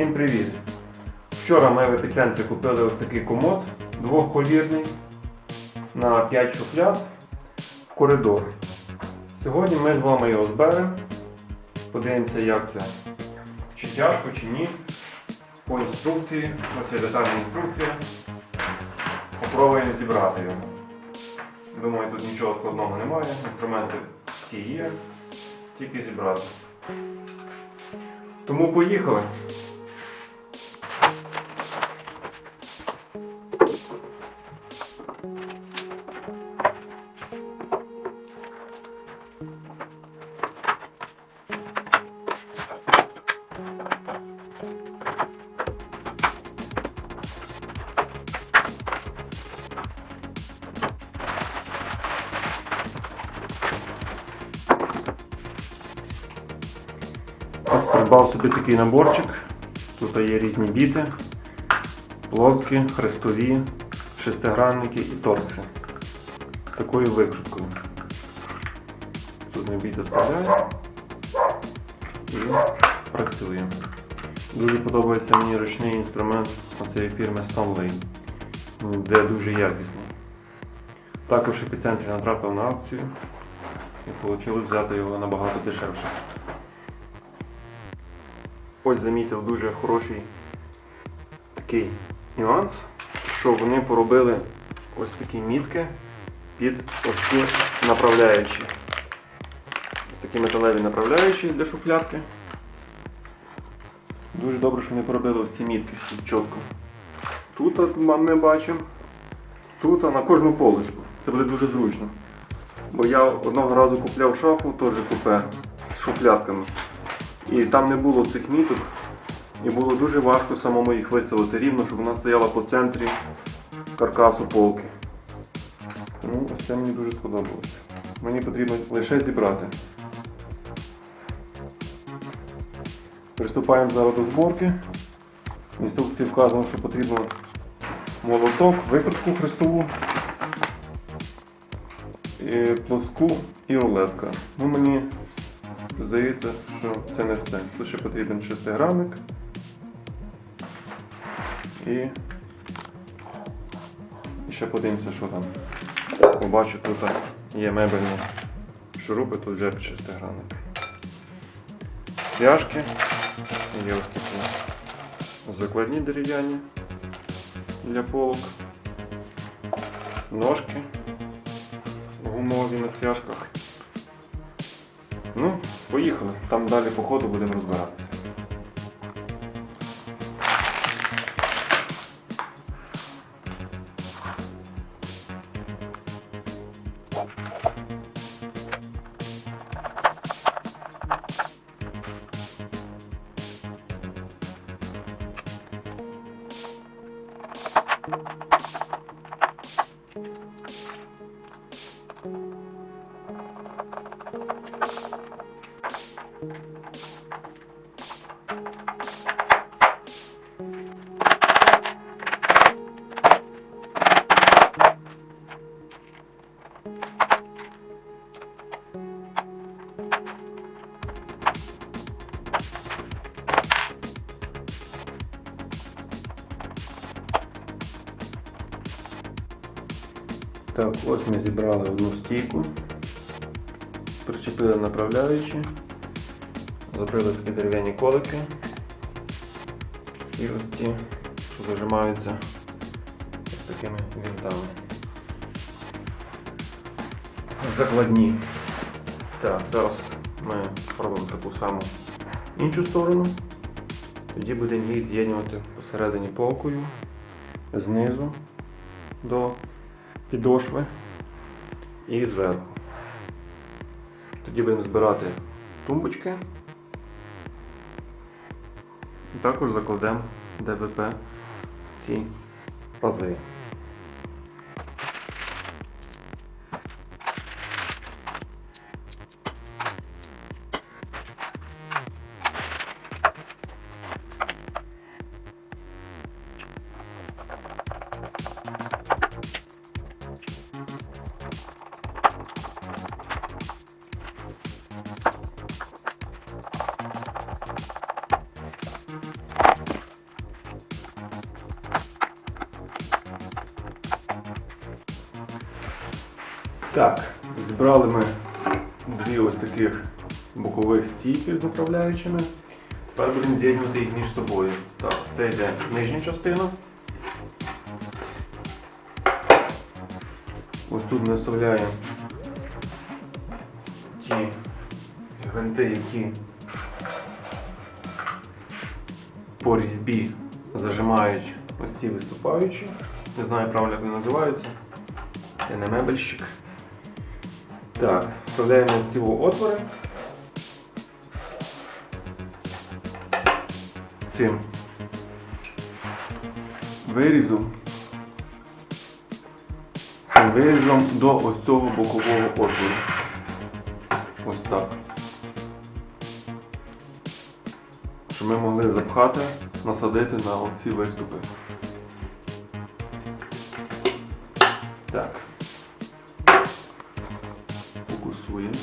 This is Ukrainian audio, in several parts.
Всім привіт! Вчора ми в епіцентрі купили ось такий комод двохколірний на 5 шуфляд в коридор. Сьогодні ми з вами його зберемо, подивимося, як це. Чи тяжко, чи ні. По інструкції, ось є детальна інструкція. Попробуємо зібрати його. Думаю, тут нічого складного немає, інструменти всі є, тільки зібрати. Тому поїхали. Собі такий наборчик. Тут є різні біти, плоскі, хрестові, шестигранники і торкси. З такою викруткою. Тут ми біти вставляємо і працюємо. Дуже подобається мені ручний інструмент цієї фірми Stanley, де дуже якісний. Також в епіцентрі натрапив на акцію і вийшло взяти його набагато дешевше. Ось замітив дуже хороший такий нюанс, що вони поробили ось такі мітки під ось ці направляючі. Ось такі металеві направляючі для шуфлядки. Дуже добре, що вони поробили ось ці мітки чітко. Тут ми бачимо, тут на кожну полочку. Це буде дуже зручно. Бо я одного разу купляв шафу, теж купе з шуфлядками. І там не було цих міток. І було дуже важко самому їх виставити рівно, щоб вона стояла по центрі каркасу полки. Тому ось це мені дуже сподобалось. Мені потрібно лише зібрати. Приступаємо зараз до зборки. Інструкції вказано, що потрібно молоток, викрутку хрестову, і плоску і рулетка. Ну, мені Здається, що це не все. Тут ще потрібен шестигранник. І... і ще подивимося, що там. Побачу, тут є мебельні шурупи, тут вже шестигранник. Пляшки. Є ось такі закладні дерев'яні для полок. Ножки гумові на цвяшках. Ну, поїхали. Там далі по ходу будемо розбиратися. Так, ось ми зібрали одну стійку, причепили направляючі, забрали такі дерев'яні колики і ось ті, що зажимаються ось такими вінтами. Закладні. Так, зараз ми робимо таку саму іншу сторону. Тоді будемо їх з'єднувати посередині полкою, знизу до підошви і зверху. Тоді будемо збирати тумбочки. І також закладемо ДВП ці пази. Так, зібрали ми дві ось таких бокових стійки з направляючими. Тепер будемо з'єднувати їх між собою. Так, це йде нижня частина. Ось тут ми вставляємо ті гвинти, які по різьбі зажимають ось ці виступаючі. Не знаю правильно, як вони називаються. Я не мебельщик. Так, вставляємо в ці отвори. Цим вирізом. Цим вирізом до ось цього бокового отвору. Ось так. Щоб ми могли запхати, насадити на ці виступи. Так.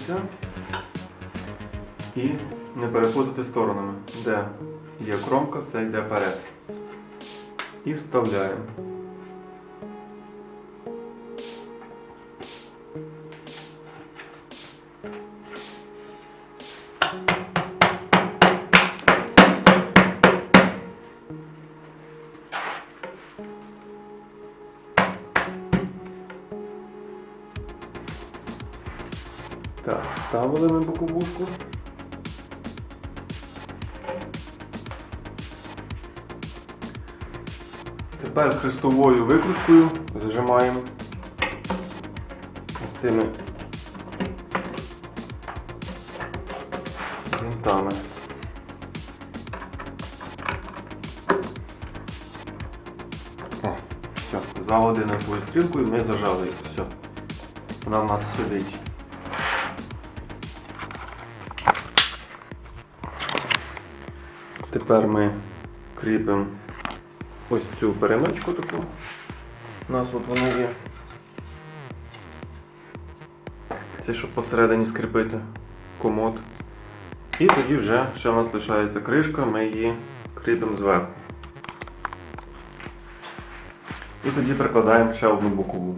Фокусуємося. І не переходити сторонами. Де є кромка, це йде вперед. І вставляємо. Так, ставили ми боковушку. Тепер хрестовою викруткою зажимаємо ось цими гвинтами. Все, заводили свою стрілку і ми зажали. Все. Вона в нас сидить. Тепер ми кріпимо ось цю перемичку таку. У нас от вона є. Це щоб посередині скріпити комод. І тоді вже ще в нас лишається кришка, ми її кріпимо зверху. І тоді прикладаємо ще одну бокову.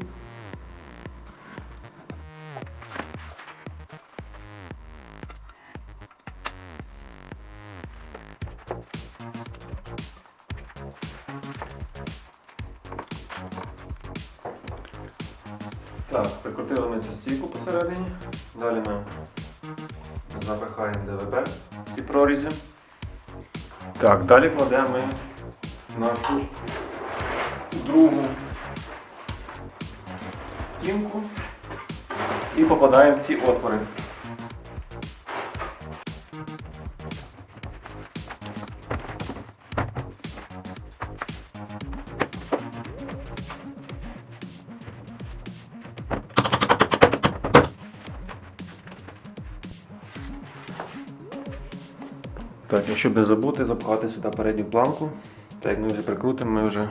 Запихаємо ДВП ці прорізі. Так, далі кладемо нашу другу стінку і попадаємо в ці отвори. Так, і щоб не забути, запхати сюди передню планку. Так як ми вже прикрутимо, ми вже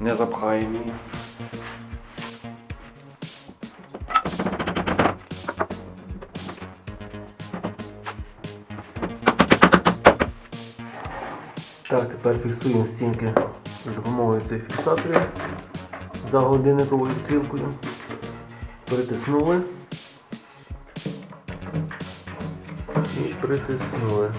не запхаємо її. Так, тепер фіксуємо стінки за допомогою цих фіксаторів за годинниковою стрілкою. Притиснули. І притиснули.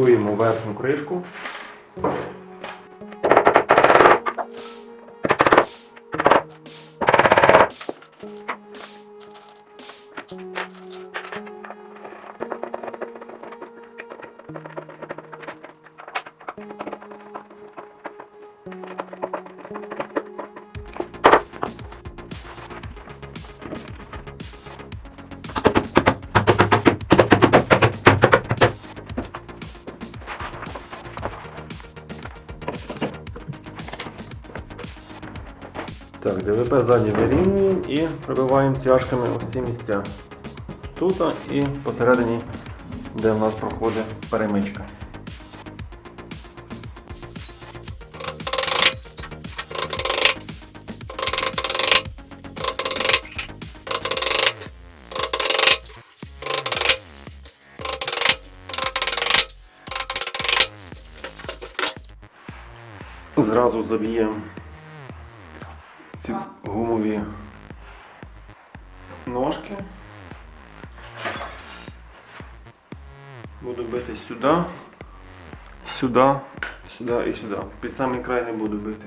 Готуємо верхню кришку. Так, ДВП ззаді вирівнюємо і пробиваємо цвяшками ось ці місця. Тут і посередині, де в нас проходить перемичка. Зразу заб'ємо гумові ножки. Буду бити сюди, сюди, сюди і сюди. Під самий край не буду бити.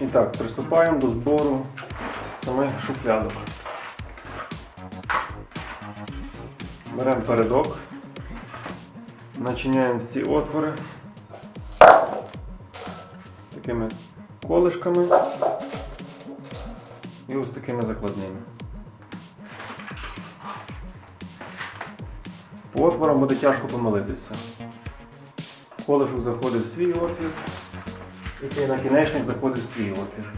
І так, приступаємо до збору самих шуфлядок. Беремо передок, начиняємо всі отвори такими колишками і ось такими закладними. По отворам буде тяжко помилитися. Колишок заходить в свій отвір. Який накінечник заходить в свій отвір.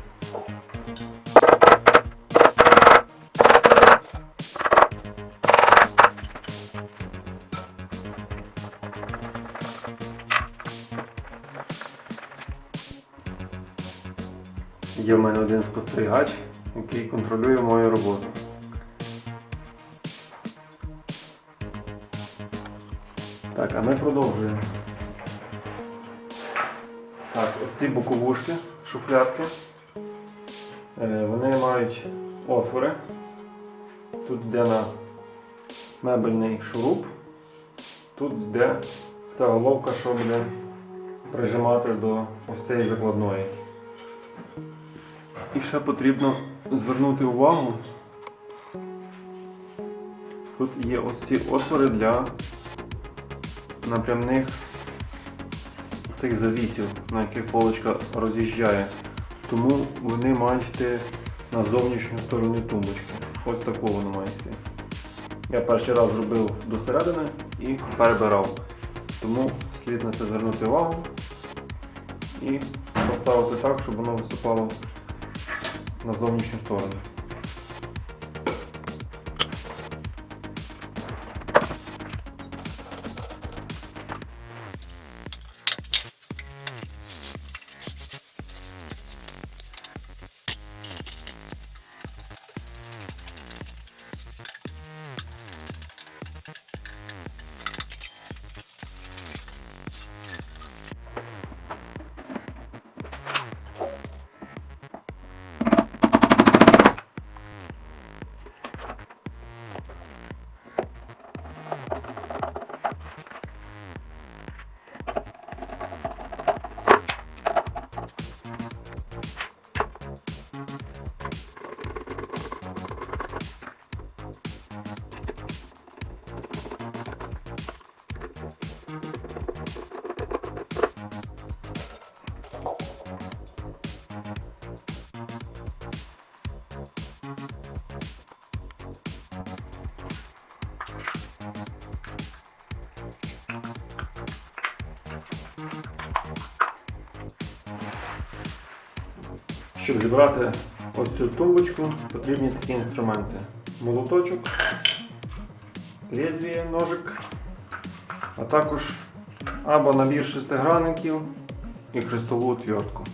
Є в мене один спостерігач, який контролює мою роботу. Так, а ми продовжуємо. Так, ось ці боковушки, шуфлядки. Е, Вони мають отвори. Тут йде на мебельний шуруп. Тут йде ця головка, що буде прижимати до ось цієї закладної. І ще потрібно звернути увагу. Тут є ось ці отвори для напрямних тих завісів, на яких полочка роз'їжджає. Тому вони мають на зовнішню сторону тумбочки. Ось таку воно має. Я перший раз зробив до середини і перебирав. Тому слід на це звернути увагу і поставити так, щоб воно виступало на зовнішню сторону. Щоб зібрати ось цю тумбочку, потрібні такі інструменти. Молоточок, лезвіє, ножик, а також або набір шестигранників і хрестову отвертку.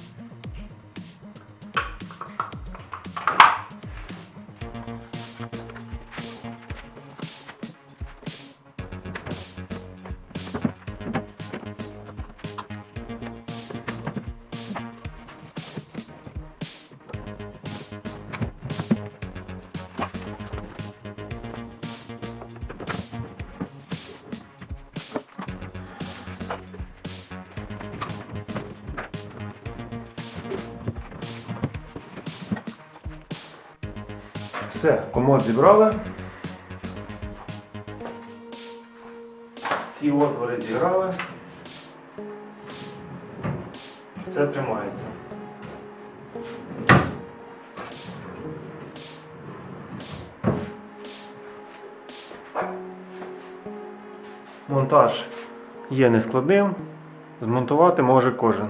Все, комод зібрали. Всі отвори зіграли. Все тримається. Монтаж є нескладним, змонтувати може кожен.